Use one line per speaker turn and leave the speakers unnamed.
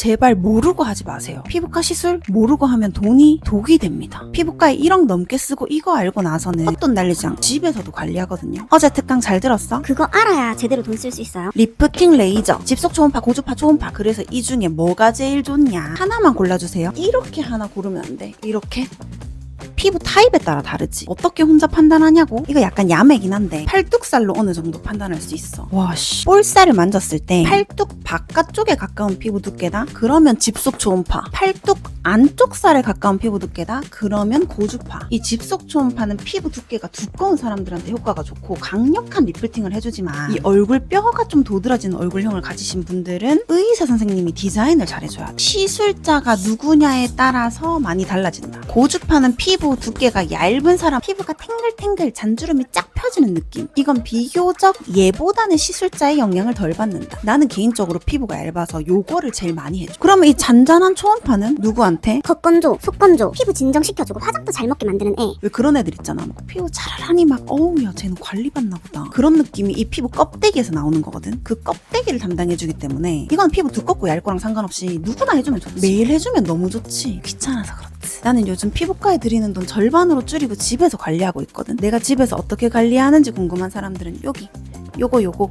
제발 모르고 하지 마세요. 피부과 시술 모르고 하면 돈이 독이 됩니다. 피부과에 1억 넘게 쓰고 이거 알고 나서는 헛돈 날리지 않고 집에서도 관리하거든요. 어제 특강 잘 들었어?
그거 알아야 제대로 돈 쓸 수 있어요.
리프팅 레이저, 집속 초음파, 고주파, 초음파. 그래서 이 중에 뭐가 제일 좋냐? 하나만 골라주세요. 이렇게 하나 고르면 안 돼. 이렇게. 피부 타입에 따라 다르지. 어떻게 혼자 판단하냐고? 이거 약간 야매긴 한데 팔뚝살로 어느 정도 판단할 수 있어. 와 씨. 볼살을 만졌을 때 팔뚝 바깥쪽에 가까운 피부 두께다? 그러면 집속 초음파. 팔뚝 안쪽 살에 가까운 피부 두께다? 그러면 고주파. 이 집속 초음파는 피부 두께가 두꺼운 사람들한테 효과가 좋고 강력한 리프팅을 해주지만 이 얼굴 뼈가 좀 도드라진 얼굴형을 가지신 분들은 의사 선생님이 디자인을 잘해줘야 돼. 시술자가 누구냐에 따라서 많이 달라진다. 고주파는 피부 두께가 얇은 사람 피부가 탱글탱글 잔주름이 쫙 펴지는 느낌. 이건 비교적 얘보다는 시술자의 영향을 덜 받는다. 나는 개인적으로 피부가 얇아서 요거를 제일 많이 해줘. 그러면 이 잔잔한 초음파는 누구한테?
겉건조, 속건조, 피부 진정시켜주고 화장도 잘 먹게 만드는 애.
왜 그런 애들 있잖아. 막 피부 차라라니 막 어우 야 쟤는 관리받나 보다. 그런 느낌이 이 피부 껍데기에서 나오는 거거든. 그 껍데기를 담당해주기 때문에 이건 피부 두껍고 얇고랑 상관없이 누구나 해주면 좋지. 매일 해주면 너무 좋지. 귀찮아서 그렇지. 나는 요즘 피부과에 들이는 돈 절반으로 줄이고 집에서 관리하고 있거든. 내가 집에서 어떻게 관리하는지 궁금한 사람들은 여기 요거 요거